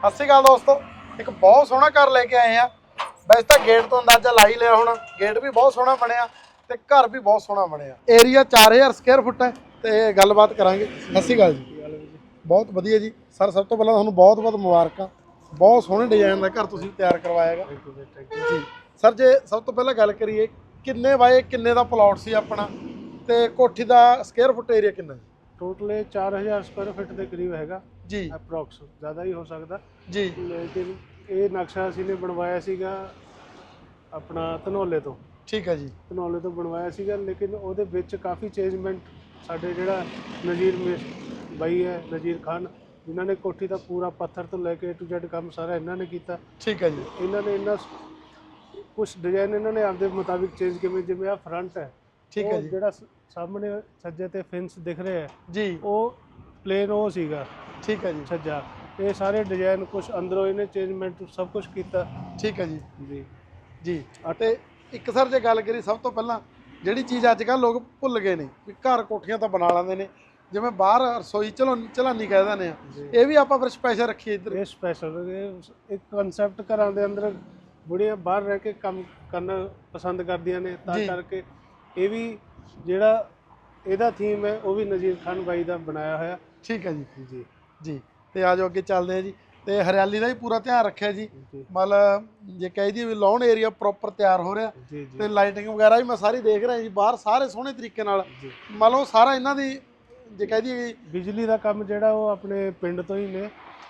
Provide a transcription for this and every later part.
ਸਤਿ ਸ਼੍ਰੀ ਅਕਾਲ ਦੋਸਤੋ, ਇੱਕ ਬਹੁਤ ਸੋਹਣਾ ਘਰ ਲੈ ਕੇ ਆਏ ਆ। ਵੈਸੇ ਤਾਂ ਗੇਟ ਤੋਂ ਅੰਦਾਜ਼ਾ ਲਾ ਹੀ ਲਿਆ ਹੁਣ, ਗੇਟ ਵੀ ਬਹੁਤ ਸੋਹਣਾ ਬਣਿਆ ਤੇ ਘਰ ਵੀ ਬਹੁਤ ਸੋਹਣਾ ਬਣਿਆ। ਏਰੀਆ 4000 ਸਕੁਅਰ ਫੁੱਟ ਹੈ ਤੇ ਗੱਲਬਾਤ ਕਰਾਂਗੇ। ਸਤਿ ਸ਼੍ਰੀ ਅਕਾਲ ਜੀ। ਬਹੁਤ ਵਧੀਆ ਜੀ। ਸਰ, ਸਭ ਤੋਂ ਪਹਿਲਾਂ ਤੁਹਾਨੂੰ ਬਹੁਤ ਬਹੁਤ ਮੁਬਾਰਕਾਂ। ਬਹੁਤ ਸੋਹਣੇ ਡਿਜ਼ਾਈਨ ਦਾ ਘਰ ਤੁਸੀਂ ਤਿਆਰ ਕਰਵਾਇਆ ਹੈਗਾ। ਜੀ। ਸਰ, ਜੇ ਸਭ ਤੋਂ ਪਹਿਲਾਂ ਗੱਲ ਕਰੀਏ, ਕਿੰਨੇ ਬਾਏ ਕਿੰਨੇ ਦਾ ਪਲਾਟ ਸੀ ਆਪਣਾ? ਤੇ ਕੋਠੀ ਦਾ ਸਕੁਅਰ ਫੁੱਟ ਏਰੀਆ ਕਿੰਨਾ ਹੈ? ਟੋਟਲ ਇਹ 4000 ਸਕੁਅਰ ਫੁੱਟ ਦੇ ਕਰੀਬ ਹੈਗਾ। ਜੀ। ਅਪਰੋਕਸ ਜ਼ਿਆਦਾ ਹੀ ਹੋ ਸਕਦਾ। ਜੀ। ਲੇਕਿਨ ਇਹ ਨਕਸ਼ਾ ਅਸੀਂ ਨੇ ਬਣਵਾਇਆ ਸੀਗਾ ਆਪਣਾ ਧਨੌਲੇ ਤੋਂ। ਠੀਕ ਹੈ ਜੀ। ਧਨੌਲੇ ਤੋਂ ਬਣਵਾਇਆ ਸੀਗਾ ਲੇਕਿਨ ਉਹਦੇ ਵਿੱਚ ਕਾਫੀ ਚੇਂਜਮੈਂਟ ਸਾਡੇ ਜਿਹੜਾ ਨਜ਼ੀਰ ਮਿਸ ਬਾਈ ਹੈ ਨਜ਼ੀਰ ਖਾਨ ਜਿਨ੍ਹਾਂ ਨੇ ਕੋਠੀ ਦਾ ਪੂਰਾ ਪੱਥਰ ਤੋਂ ਲੈ ਕੇ ਟੂ ਜ਼ੈਡ ਕੰਮ ਸਾਰਾ ਇਹਨਾਂ ਨੇ ਕੀਤਾ। ਠੀਕ ਹੈ ਜੀ। ਇਹਨਾਂ ਨੇ ਇਹਨਾਂ ਕੁਝ ਡਿਜ਼ਾਈਨ ਇਹਨਾਂ ਨੇ ਆਪਦੇ ਮੁਤਾਬਿਕ ਚੇਂਜ ਕਿਵੇਂ ਜਿਵੇਂ ਆ ਫਰੰਟ ਹੈ ਠੀਕ ਹੈ ਜੀ। ਜਿਹੜਾ ਸਾਹਮਣੇ ਸੱਜੇ ਤੇ ਫਿੰਸ ਦਿਖ ਰਿਹਾ ਹੈ ਜੀ। ਉਹ ਪਲੇਨ ਉਹ ਸੀਗਾ। ਠੀਕ ਹੈ ਜੀ। ਸੱਜਾ। ਇਹ ਸਾਰੇ ਡਿਜ਼ਾਈਨ ਕੁਝ ਅੰਦਰੋਂ ਇਹਨੇ ਚੇਂਜਮੈਂਟ ਸਭ ਕੁਝ ਕੀਤਾ। ਠੀਕ ਹੈ ਜੀ। ਜੀ। ਜੀ ਅਤੇ ਇੱਕ ਸਰ ਜੇ ਗੱਲ ਕਰੀ ਸਭ ਤੋਂ ਪਹਿਲਾਂ ਜਿਹੜੀ ਚੀਜ਼ ਅੱਜ ਕੱਲ੍ਹ ਲੋਕ ਭੁੱਲ ਗਏ ਨੇ ਵੀ ਘਰ ਕੋਠੀਆਂ ਤਾਂ ਬਣਾ ਲੈਂਦੇ ਨੇ ਜਿਵੇਂ ਬਾਹਰ ਰਸੋਈ ਚਲੋ ਚਲਾਨੀ ਕਹਿ ਦਿੰਦੇ ਆ। ਇਹ ਵੀ ਆਪਾਂ ਫਿਰ ਸਪੈਸ਼ਲ ਰੱਖੀਏ ਇੱਧਰ। ਇਹ ਸਪੈਸ਼ਲ ਇੱਕ ਕਨਸੈਪਟ ਘਰਾਂ ਦੇ ਅੰਦਰ ਬੁੜੀਆਂ ਬਾਹਰ ਰਹਿ ਕੇ ਕੰਮ ਕਰਨਾ ਪਸੰਦ ਕਰਦੀਆਂ ਨੇ ਤਾਂ। ਕਰਕੇ ਇਹ ਵੀ ਜਿਹੜਾ ਇਹਦਾ ਥੀਮ ਹੈ ਉਹ ਵੀ ਨਜ਼ੀਰ ਖਾਨ ਬਾਈ ਦਾ ਬਣਾਇਆ ਹੋਇਆ। ਠੀਕ ਹੈ ਜੀ। ਜੀ। ਜੀ ਤੇ ਆਜੋ ਅੱਗੇ ਚੱਲਦੇ ਆ ਜੀ। ਤੇ ਹਰਿਆਲੀ ਦਾ ਵੀ ਪੂਰਾ ਧਿਆਨ ਰੱਖਿਆ ਜੀ। ਮਤਲਬ ਜੇ ਕਹਿ ਦਈਏ ਵੀ ਲਾਉਣ ਏਰੀਆ ਪ੍ਰੋਪਰ ਤਿਆਰ ਹੋ ਰਿਹਾ। ਤੇ ਲਾਈਟਿੰਗ ਵਗੈਰਾ ਵੀ ਮੈਂ ਸਾਰੀ ਦੇਖ ਰਿਹਾ ਜੀ ਬਾਹਰ ਸਾਰੇ ਸੋਹਣੇ ਤਰੀਕੇ ਨਾਲ। ਮੰਨ ਲਓ ਸਾਰਾ ਇਹਨਾਂ ਦੀ ਜੇ ਕਹਿ ਦਈਏ ਬਿਜਲੀ ਦਾ ਕੰਮ ਜਿਹੜਾ ਉਹ ਆਪਣੇ ਪਿੰਡ ਤੋਂ ਹੀ ਨੇ।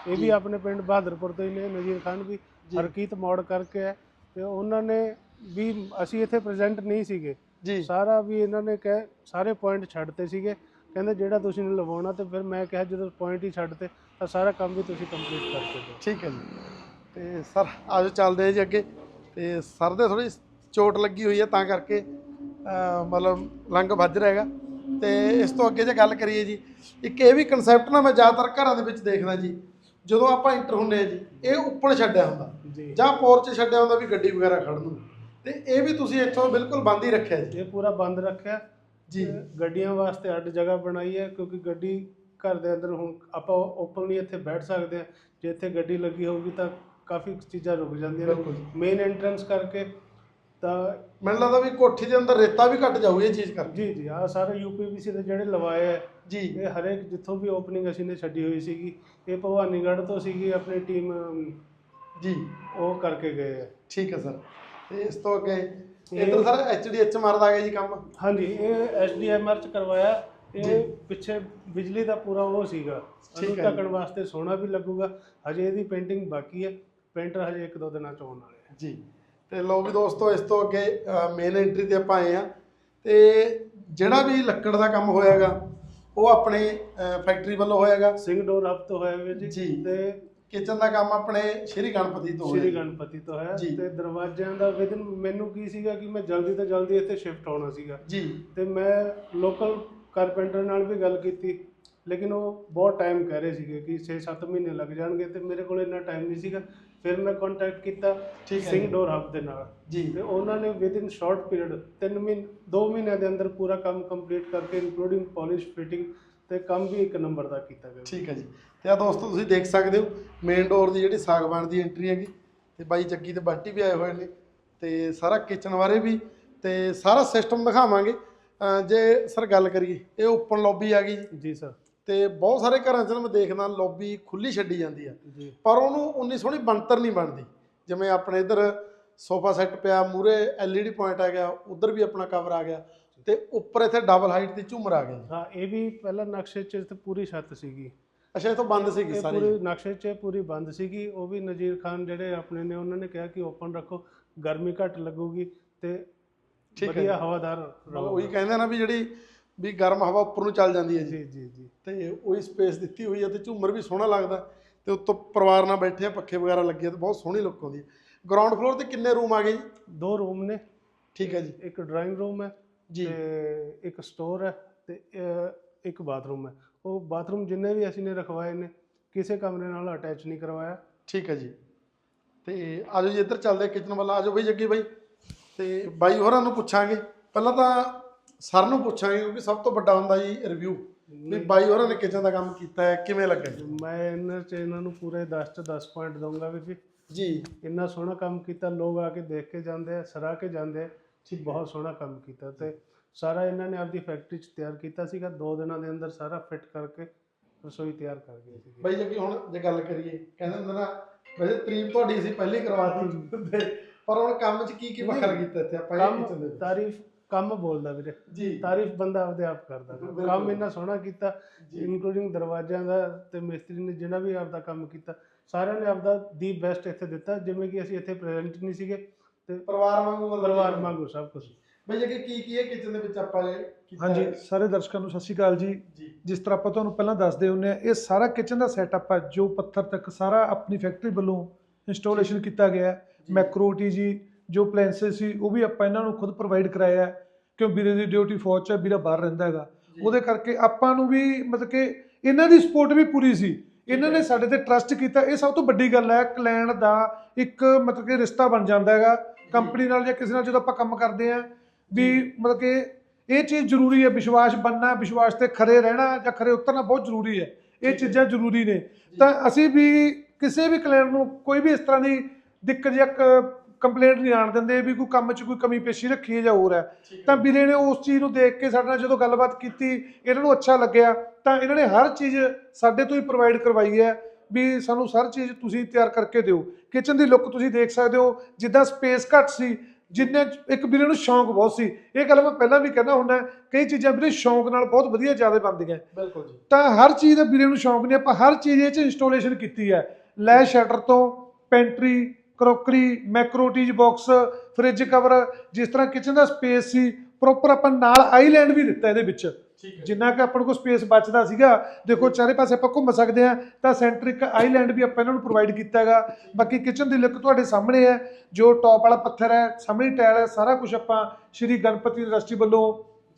ਇਹ ਵੀ ਆਪਣੇ ਪਿੰਡ ਬਹਾਦਰਪੁਰ ਤੋਂ ਹੀ ਨੇ ਨਜ਼ੀਰ ਖਾਨ ਵੀ। ਹਰਕੀਤ ਮੋੜ ਕਰਕੇ ਹੈ। ਤੇ ਉਹਨਾਂ ਨੇ ਵੀ ਅਸੀਂ ਇੱਥੇ ਪ੍ਰੈਜ਼ੈਂਟ ਨਹੀਂ ਸੀਗੇ। ਜੀ। ਸਾਰਾ ਵੀ ਇਹਨਾਂ ਨੇ ਕਹਿ ਸਾਰੇ ਪੁਆਇੰਟ ਛੱਡਤੇ ਸੀਗੇ। ਕਹਿੰਦੇ ਜਿਹੜਾ ਤੁਸੀਂ ਨੇ ਲਵਾਉਣਾ ਤੇ ਫਿਰ ਮੈਂ ਕਿਹਾ ਜਦੋਂ ਪੁਆਇੰਟ ਹੀ ਛੱਡਤੇ ਤਾਂ ਸਾਰਾ ਕੰਮ ਵੀ ਤੁਸੀਂ ਕੰਪਲੀਟ ਕਰਕੇ ਦਿਓ। ਠੀਕ ਹੈ ਜੀ। ਤੇ ਸਰ ਆਜੋ ਚੱਲਦੇ ਹਾਂ ਜੀ ਅੱਗੇ। ਤੇ ਸਰ ਦੇ ਥੋੜੀ ਚੋਟ ਲੱਗੀ ਹੋਈ ਹੈ ਤਾਂ ਕਰਕੇ ਮਤਲਬ ਲੰਗ ਵੱਜ ਰਿਹਾ ਹੈਗਾ। ਤੇ ਇਸ ਤੋਂ ਅੱਗੇ ਜੇ ਗੱਲ ਕਰੀਏ ਜੀ ਇੱਕ ਇਹ ਵੀ ਕਨਸੈਪਟ ਨਾ ਮੈਂ ਜ਼ਿਆਦਾਤਰ ਘਰਾਂ ਦੇ ਵਿੱਚ ਦੇਖਦਾ ਜੀ ਜਦੋਂ ਆਪਾਂ ਇੰਟਰ ਹੁੰਦੇ ਆ ਜੀ ਇਹ ਉੱਪਰ ਛੱਡਿਆ ਹੁੰਦਾ। ਜੀ। ਜਾਂ ਪੋਰਚ ਛੱਡਿਆ ਹੁੰਦਾ ਵੀ ਗੱਡੀ ਵਗੈਰਾ ਖੜਨ ਨੂੰ। ਤੇ ਇਹ ਵੀ ਤੁਸੀਂ ਇੱਥੋਂ ਬਿਲਕੁਲ ਬੰਦ ਹੀ ਰੱਖਿਆ ਜੀ। ਇਹ ਪੂਰਾ ਬੰਦ ਰੱਖਿਆ। ਜੀ। ਗੱਡੀਆਂ ਵਾਸਤੇ ਅੱਡ ਜਗ੍ਹਾ ਬਣਾਈ ਹੈ ਕਿਉਂਕਿ ਗੱਡੀ ਘਰ ਦੇ ਅੰਦਰ ਹੁਣ ਆਪਾਂ ਓਪਨਲੀ ਇੱਥੇ ਬੈਠ ਸਕਦੇ ਹਾਂ। ਜੇ ਇੱਥੇ ਗੱਡੀ ਲੱਗੀ ਹੋਊਗੀ ਤਾਂ ਕਾਫੀ ਚੀਜ਼ਾਂ ਰੁਕ ਜਾਂਦੀਆਂ ਬਿਲਕੁਲ। ਨੇ ਮੇਨ ਐਂਟਰੈਂਸ ਕਰਕੇ ਤਾਂ ਮੈਨੂੰ ਲੱਗਦਾ ਵੀ ਕੋਠੀ ਦੇ ਅੰਦਰ ਰੇਤਾ ਵੀ ਘਟ ਜਾਊ ਇਹ ਚੀਜ਼ ਕਰਕੇ। ਜੀ ਜੀ ਆ ਸਾਰੇ ਯੂਪੀਪੀਸੀ ਦੇ ਜਿਹੜੇ ਲਵਾਏ ਹੈ ਜੀ। ਇਹ ਹਰੇਕ ਜਿੱਥੋਂ ਵੀ ਓਪਨਿੰਗ ਅਸੀਂ ਨੇ ਛੱਡੀ ਹੋਈ ਸੀਗੀ। ਇਹ ਭਵਾਨੀਗੜ੍ਹ ਤੋਂ ਸੀਗੀ ਆਪਣੀ ਟੀਮ ਜੀ। ਉਹ ਕਰਕੇ ਗਏ ਹੈ। ਠੀਕ ਹੈ ਸਰ। ਤੇ ਇਸ ਤੋਂ ਅੱਗੇ ਇਧਰ ਸਰ ਐਚਡੀਐਚ ਮਾਰਦਾ ਆ ਗਿਆ ਜੀ ਕੰਮ। ਹਾਂਜੀ ਇਹ ਐਸਡੀਐਮਆਰ ਚ ਕਰਵਾਇਆ। ਇਹ ਪਿੱਛੇ ਬਿਜਲੀ ਦਾ ਪੂਰਾ ਉਹ ਸੀਗਾ। ਹੈ ਢੱਕਣ ਵਾਸਤੇ ਸੋਨਾ ਵੀ ਲੱਗੂਗਾ। ਹਜੇ ਇਹਦੀ ਪੇਂਟਿੰਗ ਬਾਕੀ ਹੈ। ਪੇਂਟਰ ਹਜੇ ਇੱਕ ਦੋ ਦਿਨਾਂ ਚ ਆਉਣ ਵਾਲੇ ਹੈ ਜੀ। ਤੇ ਲੋ ਵੀ ਦੋਸਤੋ ਇਸ ਤੋਂ ਅੱਗੇ ਮੇਨ ਐਂਟਰੀ ਤੇ ਆਪਾਂ ਆਏ ਆ ਤੇ ਜਿਹੜਾ ਵੀ ਲੱਕੜ ਦਾ ਕੰਮ ਹੋਇਆਗਾ ਉਹ ਆਪਣੇ ਫੈਕਟਰੀ ਵੱਲੋਂ ਹੋਇਆਗਾ। ਸਿੰਘ ਡੋਰ ਹਬ ਤੋਂ ਹੋਇਆ। ਜੀ। ਤੇ ਕਿਚਨ ਦਾ ਕੰਮ ਆਪਣੇ ਸ਼੍ਰੀ ਗਣਪਤੀ ਤੋਂ ਸ਼੍ਰੀ। ਗਣਪਤੀ ਤੋਂ ਹੈ ਜੀ। ਤੇ ਦਰਵਾਜ਼ਿਆਂ ਦਾ ਵਿਦਨ ਮੈਨੂੰ ਕੀ ਸੀਗਾ ਕਿ ਮੈਂ ਜਲਦੀ ਤੋਂ ਜਲਦੀ ਇੱਥੇ ਸ਼ਿਫਟ ਹੋਣਾ ਸੀਗਾ। ਜੀ। ਤੇ ਮੈਂ ਲੋਕਲ ਕਾਰਪੈਂਟਰ ਨਾਲ ਵੀ ਗੱਲ ਕੀਤੀ ਲੇਕਿਨ ਉਹ ਬਹੁਤ ਟਾਈਮ ਕਹਿ ਰਹੇ ਸੀਗੇ ਕਿ 6-7 ਮਹੀਨੇ ਲੱਗ ਜਾਣਗੇ ਤੇ ਮੇਰੇ ਕੋਲ ਇੰਨਾ ਟਾਈਮ ਨਹੀਂ ਸੀਗਾ। ਫਿਰ ਮੈਂ ਕੰਟੈਕਟ ਕੀਤਾ ਠੀਕ ਹੈ ਸਿੰਘ ਜੀ। ਡੋਰ ਹਬ ਦੇ ਨਾਲ। ਜੀ। ਤੇ ਉਹਨਾਂ ਨੇ ਵਿਦ ਇਨ ਸ਼ਾਰਟ ਪੀਰੀਅਡ 3 ਮਹੀਨੇ 2 ਮਹੀਨਿਆਂ ਦੇ ਅੰਦਰ ਪੂਰਾ ਕੰਮ ਕੰਪਲੀਟ ਕਰਕੇ ਇਨਕਲੂਡਿੰਗ ਪਾਲਿਸ਼ ਫਿਟਿੰਗ ਤੇ ਕੰਮ ਵੀ ਇੱਕ ਨੰਬਰ ਦਾ ਕੀਤਾ ਗਿਆ। ਠੀਕ ਹੈ ਜੀ। ਤੇ ਆ ਦੋਸਤੋ ਤੁਸੀਂ ਦੇਖ ਸਕਦੇ ਹੋ ਮੇਨ ਡੋਰ ਦੀ ਜਿਹੜੀ ਸਾਗਵਾਨ ਦੀ ਐਂਟਰੀ ਹੈਗੀ ਤੇ ਬਾਈ ਜੱਗੀ ਤੇ ਬੰਟੀ ਵੀ ਆਏ ਹੋਏ ਨੇ ਤੇ ਸਾਰਾ ਕਿਚਨ ਬਾਰੇ ਵੀ ਤੇ ਸਾਰਾ ਸਿਸਟਮ ਦਿਖਾਵਾਂਗੇ। ਜੇ ਸਰ ਗੱਲ ਕਰੀਏ ਇਹ ਓਪਨ ਲੌਬੀ ਆ ਗਈ ਜੀ। ਸਰ ਤੇ ਬਹੁਤ ਸਾਰੇ ਘਰਾਂ 'ਚ ਮੈਂ ਦੇਖਦਾ ਲੌਬੀ ਖੁੱਲੀ ਛੱਡੀ ਜਾਂਦੀ ਆ। ਪਰ ਉਹਨੂੰ ਉਨੀ ਸੋਹਣੀ ਬਣਤਰ ਨਹੀਂ ਬਣਦੀ। ਜਿਵੇਂ ਆਪਣੇ ਇਧਰ ਸੋਫਾ ਸੈੱਟ ਪਿਆ ਮੂਰੇ ਐਲਈਡੀ ਪੁਆਇੰਟ ਆ ਗਿਆ ਉਧਰ ਵੀ ਆਪਣਾ ਕਵਰ ਆ ਗਿਆ ਤੇ ਉੱਪਰ ਇੱਥੇ ਡਬਲ ਹਾਈਟ ਦੀ ਝੂਮਰ ਆ ਗਿਆ ਹਾਂ ਇਹ ਵੀ ਪਹਿਲਾਂ ਨਕਸ਼ੇ 'ਚ ਤੇ ਪੂਰੀ ਛੱਤ ਸੀਗੀ। ਅੱਛਾ ਇਹ ਤੋਂ ਬੰਦ ਸੀਗੀ ਇਹ ਸਾਰੀ। ਪੂਰੀ ਨਕਸ਼ੇ 'ਚ ਪੂਰੀ ਬੰਦ ਸੀਗੀ। ਉਹ ਵੀ ਨਜ਼ੀਰ ਖਾਨ ਜਿਹੜੇ ਆਪਣੇ ਨੇ ਉਹਨਾਂ ਨੇ ਕਿਹਾ ਕਿ ਓਪਨ ਰੱਖੋ ਗਰਮੀ ਘੱਟ ਲੱਗੂਗੀ ਤੇ ਠੀਕ ਹੈ ਵਧੀਆ। ਹਵਾਦਾਰ ਮਤਲਬ ਉਹੀ ਕਹਿੰਦੇ ਨਾ ਵੀ ਜਿਹੜੀ ਵੀ ਗਰਮ ਹਵਾ ਉੱਪਰ ਨੂੰ ਚੱਲ ਜਾਂਦੀ ਹੈ ਜੀ। ਜੀ ਜੀ ਜੀ। ਤੇ ਉਹੀ ਸਪੇਸ ਦਿੱਤੀ ਹੋਈ ਹੈ ਤੇ ਝੂਮਰ ਵੀ ਸੋਹਣਾ ਲੱਗਦਾ ਤੇ ਉੱਤੋਂ ਪਰਿਵਾਰ ਨਾਲ ਬੈਠੇ ਆ ਪੱਖੇ ਵਗੈਰਾ ਲੱਗੇ ਆ ਤੇ ਬਹੁਤ ਸੋਹਣੀ ਲੁੱਕ ਆਉਂਦੀ ਹੈ। ਗਰਾਊਂਡ ਫਲੋਰ ਤੇ ਕਿੰਨੇ ਰੂਮ ਆ ਗਏ ਜੀ? ਦੋ ਰੂਮ ਨੇ। ਠੀਕ ਹੈ ਜੀ। ਇੱਕ ਡਰਾਇੰਗ ਰੂਮ ਹੈ ਜੀ। ਤੇ ਇੱਕ ਸਟੋਰ ਹੈ ਤੇ ਅਹ, ਇੱਕ ਬਾਥਰੂਮ ਹੈ। ਉਹ ਬਾਥਰੂਮ ਜਿੰਨੇ ਵੀ ਅਸੀਂ ਨੇ ਰਖਵਾਏ ਨੇ ਕਿਸੇ ਕਮਰੇ ਨਾਲ ਅਟੈਚ ਨਹੀਂ ਕਰਵਾਇਆ। ਠੀਕ ਹੈ ਜੀ। ਤੇ ਆਜੋ ਜੀ ਇੱਧਰ ਚੱਲਦੇ ਕਿਚਨ ਵੱਲ। ਆਜੋ ਬਈ ਜੱਗੀ ਬਾਈ। ਤੇ ਬਾਈ ਹੋਰਾਂ ਨੂੰ ਪੁੱਛਾਂਗੇ। ਪਹਿਲਾਂ ਤਾਂ ਸਰ ਨੂੰ ਪੁੱਛਾਂਗੇ ਕਿਉਂਕਿ ਸਭ ਤੋਂ ਵੱਡਾ ਹੁੰਦਾ ਜੀ ਰਿਵਿਊ ਵੀ ਬਾਈ ਹੋਰਾਂ ਨੇ ਕਿਚਨ ਦਾ ਕੰਮ ਕੀਤਾ ਹੈ ਕਿਵੇਂ ਲੱਗਿਆ? ਮੈਂ ਇਹਨਾਂ ਚ ਇਹਨਾਂ ਨੂੰ ਪੂਰੇ 10 ਚ 10 ਪੁਆਇੰਟ ਦਊਂਗਾ ਜੀ। ਜੀ। ਇੰਨਾ ਸੋਹਣਾ ਕੰਮ ਕੀਤਾ ਲੋਕ ਆ ਕੇ ਦੇਖ ਕੇ ਜਾਂਦੇ ਆ ਸਰਾਹ ਕੇ ਜਾਂਦੇ ਆ। ਕਿ ਬਹੁਤ ਸੋਹਣਾ ਕੰਮ ਕੀਤਾ ਤੇ ਸਾਰਾ ਇਹਨਾਂ ਨੇ ਆਪਦੀ ਫੈਕਟਰੀ ਚ ਤਿਆਰ ਕੀਤਾ ਸੀਗਾ ਦੋ ਦਿਨਾਂ ਦੇ ਅੰਦਰ ਸਾਰਾ ਫਿੱਟ ਕਰਕੇ ਰਸੋਈ ਤਿਆਰ ਕਰ ਗਏ ਸੀ ਬਾਈ ਜੀ ਹੁਣ ਜੇ ਗੱਲ ਕਰੀਏ ਕਹਿੰਦੇ ਹੁੰਦੇ ਨਾ ਵੈਸੇ ਤਾਰੀਫ ਤੁਹਾਡੀ ਅਸੀਂ ਪਹਿਲੀ ਕਰਵਾਤੀ ਤੇ ਪਰ ਹੁਣ ਕੰਮ 'ਚ ਕੀ ਕੀ ਵੱਖਰਾ ਕੀਤਾ ਇੱਥੇ ਆਪਾਂ ਇਹ ਕੰਮ ਕਿਚਨ ਦੇ ਵਿੱਚ? ਤਾਰੀਫ ਕੰਮ ਬੋਲਦਾ ਵੀਰੇ। ਜੀ। ਤਾਰੀਫ ਬੰਦਾ ਆਪਦੇ ਆਪ ਕਰਦਾ। ਬਿਲਕੁਲ। ਕੰਮ ਇੰਨਾ ਸੋਹਣਾ ਕੀਤਾ ਜੀ। ਇਨਕਲੂਡਿੰਗ ਦਰਵਾਜ਼ਿਆਂ ਦਾ ਤੇ ਮਿਸਤਰੀ ਨੇ ਜਿਹਨਾਂ ਵੀ ਆਪਦਾ ਕੰਮ ਕੀਤਾ ਸਾਰਿਆਂ ਨੇ ਆਪਦਾ ਦੀ ਬੈਸਟ ਇੱਥੇ ਦਿੱਤਾ ਜਿਵੇਂ ਕਿ ਅਸੀਂ ਇੱਥੇ ਪ੍ਰੈਜ਼ੈਂਟ ਨਹੀਂ ਸੀਗੇ। ਪਰਿਵਾਰ ਵਾਂਗੂ ਮਤਲਬ ਪਰਿਵਾਰ ਵਾਂਗੂ ਸਭ ਕੁਝ ਬਾਈ ਜੀ ਕੀ ਕੀ ਹੈ ਕਿਚਨ ਦੇ ਵਿੱਚ ਆਪਾਂ ਇਹ ਕੀਤਾ ਹਾਂਜੀ ਹੈ? ਸਾਰੇ ਦਰਸ਼ਕਾਂ ਨੂੰ ਸਤਿ ਸ਼੍ਰੀ ਅਕਾਲ ਜੀ। ਜੀ। ਜਿਸ ਤਰ੍ਹਾਂ ਆਪਾਂ ਤੁਹਾਨੂੰ ਪਹਿਲਾਂ ਦੱਸਦੇ ਹੁੰਨੇ ਆ ਇਹ ਸਾਰਾ ਕਿਚਨ ਦਾ ਸੈਟਅਪ ਆ ਜੋ ਪੱਥਰ ਤੱਕ ਸਾਰਾ ਆਪਣੀ ਫੈਕਟਰੀ ਵੱਲੋਂ ਇੰਸਟਾਲੇਸ਼ਨ ਕੀਤਾ ਗਿਆ ਹੈ। ਜੀ। ਮੈਕਰੋਟੀ ਜੀ ਜੋ ਪਲੈਂਸਸ ਸੀ ਉਹ ਵੀ ਆਪਾਂ ਇਹਨਾਂ ਨੂੰ ਖੁਦ ਪ੍ਰੋਵਾਈਡ ਕਰਾਇਆ ਹੈ। ਕਿਉਂ ਵੀਰੇ ਦੀ ਡਿਊਟੀ ਫੌਜ 'ਚ ਹੈ ਵੀਰਾ ਬਾਹਰ ਰਹਿੰਦਾ ਹੈਗਾ। ਜੀ। ਉਹਦੇ ਕਰਕੇ ਆਪਾਂ ਨੂੰ ਵੀ ਮਤਲਬ ਕਿ ਇਹਨਾਂ ਦੀ ਸਪੋਰਟ ਵੀ ਪੂਰੀ ਸੀ। ਇਹਨਾਂ ਨੇ ਸਾਡੇ ਤੇ ਟਰਸਟ ਕੀਤਾ। ਇਹ ਸਭ ਤੋਂ ਵੱਡੀ ਗੱਲ ਹੈ ਕਲੈਂਡ ਦਾ ਇੱਕ ਮਤਲਬ ਕਿ ਰਿਸ਼ਤਾ ਬਣ ਜਾਂਦਾ ਹੈਗਾ। ਕੰਪਨੀ ਨਾਲ ਜਾਂ ਕਿਸੇ ਨਾਲ ਜਦੋਂ ਆਪਾਂ ਕੰਮ ਕਰਦੇ ਆ ਵੀ ਮਤਲਬ ਕਿ ਇਹ ਚੀਜ਼ ਜ਼ਰੂਰੀ ਹੈ ਵਿਸ਼ਵਾਸ ਬਣਨਾ ਵਿਸ਼ਵਾਸ ਤੇ ਖਰੇ ਰਹਿਣਾ ਜਾਂ ਖਰੇ ਉਤਰਨਾ ਬਹੁਤ ਜ਼ਰੂਰੀ ਹੈ। ਇਹ। ਚੀਜ਼ਾਂ ਜ਼ਰੂਰੀ ਨੇ। ਤਾਂ ਅਸੀਂ ਵੀ ਕਿਸੇ ਵੀ ਕਲਾਇੰਟ ਨੂੰ ਕੋਈ ਵੀ ਇਸ ਤਰ੍ਹਾਂ ਦੀ ਦਿੱਕਤ ਜਾਂ ਕੰਪਲੇਂਟ ਨਹੀਂ ਆਣ ਦਿੰਦੇ ਵੀ ਕੋਈ ਕੰਮ 'ਚ ਕੋਈ ਕਮੀ ਪੇਸ਼ੀ ਰੱਖੀ ਹੈ ਜਾਂ ਹੋਰ ਹੈ। ਤਾਂ ਵੀਰੇ ਨੇ ਉਸ ਚੀਜ਼ ਨੂੰ ਦੇਖ ਕੇ ਸਾਡੇ ਨਾਲ ਜਦੋਂ ਗੱਲਬਾਤ ਕੀਤੀ ਇਹਨਾਂ ਨੂੰ ਅੱਛਾ ਲੱਗਿਆ ਤਾਂ ਇਹਨਾਂ ਨੇ ਹਰ ਚੀਜ਼ ਸਾਡੇ ਤੋਂ ਹੀ ਪ੍ਰੋਵਾਈਡ ਕਰਵਾਈ ਹੈ। ਵੀ ਸਾਨੂੰ ਹਰ ਚੀਜ਼ ਤੁਸੀਂ ਤਿਆਰ ਕਰਕੇ ਦਿਓ। ਕਿਚਨ ਦੀ ਲੁੱਕ ਤੁਸੀਂ ਦੇਖ ਸਕਦੇ ਹੋ ਜਿੱਦਾਂ ਸਪੇਸ ਘੱਟ ਸੀ ਜਿੰਨੇ ਇੱਕ ਵੀਰੇ ਨੂੰ ਸ਼ੌਂਕ ਬਹੁਤ ਸੀ। ਇਹ ਗੱਲ ਮੈਂ ਪਹਿਲਾਂ ਵੀ ਕਹਿੰਦਾ ਹੁੰਦਾ ਕਈ ਚੀਜ਼ਾਂ ਵੀਰੇ ਸ਼ੌਂਕ ਨਾਲ ਬਹੁਤ ਵਧੀਆ ਜ਼ਿਆਦਾ ਬਣਦੀਆਂ। ਬਿਲਕੁਲ ਜੀ। ਤਾਂ ਹਰ ਚੀਜ਼ ਦਾ ਵੀਰੇ ਨੂੰ ਸ਼ੌਂਕ ਨਹੀਂ ਆਪਾਂ ਹਰ ਚੀਜ਼ ਇਹ ਚ ਇੰਸਟਾਲੇਸ਼ਨ ਕੀਤੀ ਹੈ। ਲੈ ਸ਼ਟਰ ਤੋਂ ਪੈਂਟਰੀ ਕਰੋਕਰੀ ਮੈਕਰੋਟੀਜ ਬਾਕਸ ਫ੍ਰਿਜ ਕਵਰ ਜਿਸ ਤਰ੍ਹਾਂ ਕਿਚਨ ਦਾ ਸਪੇਸ ਸੀ ਪ੍ਰੋਪਰ ਆਪਾਂ ਨਾਲ ਆਈਲੈਂਡ ਵੀ ਦਿੱਤਾ ਇਹਦੇ ਵਿੱਚ। ਜਿੰਨਾ ਕਿ ਆਪਾਂ ਨੂੰ ਸਪੇਸ ਬਚਦਾ ਸੀਗਾ ਦੇਖੋ ਚਾਰੇ ਪਾਸੇ ਆਪਾਂ ਘੁੰਮ ਸਕਦੇ ਆ ਤਾਂ ਸੈਂਟਰਿਕ ਆਈਲੈਂਡ ਵੀ ਆਪਾਂ ਇਹਨਾਂ ਨੂੰ ਪ੍ਰੋਵਾਈਡ ਕੀਤਾ ਹੈਗਾ। ਬਾਕੀ ਕਿਚਨ ਦੀ ਲੁੱਕ ਤੁਹਾਡੇ ਸਾਹਮਣੇ ਹੈ ਜੋ ਟੌਪ ਵਾਲਾ ਪੱਥਰ ਹੈ ਸਾਹਮਣੇ ਟਾਇਲ ਹੈ ਸਾਰਾ ਕੁਝ ਆਪਾਂ ਸ਼੍ਰੀ ਗਣਪਤੀ ਇੰਡਸਟਰੀ ਵੱਲੋਂ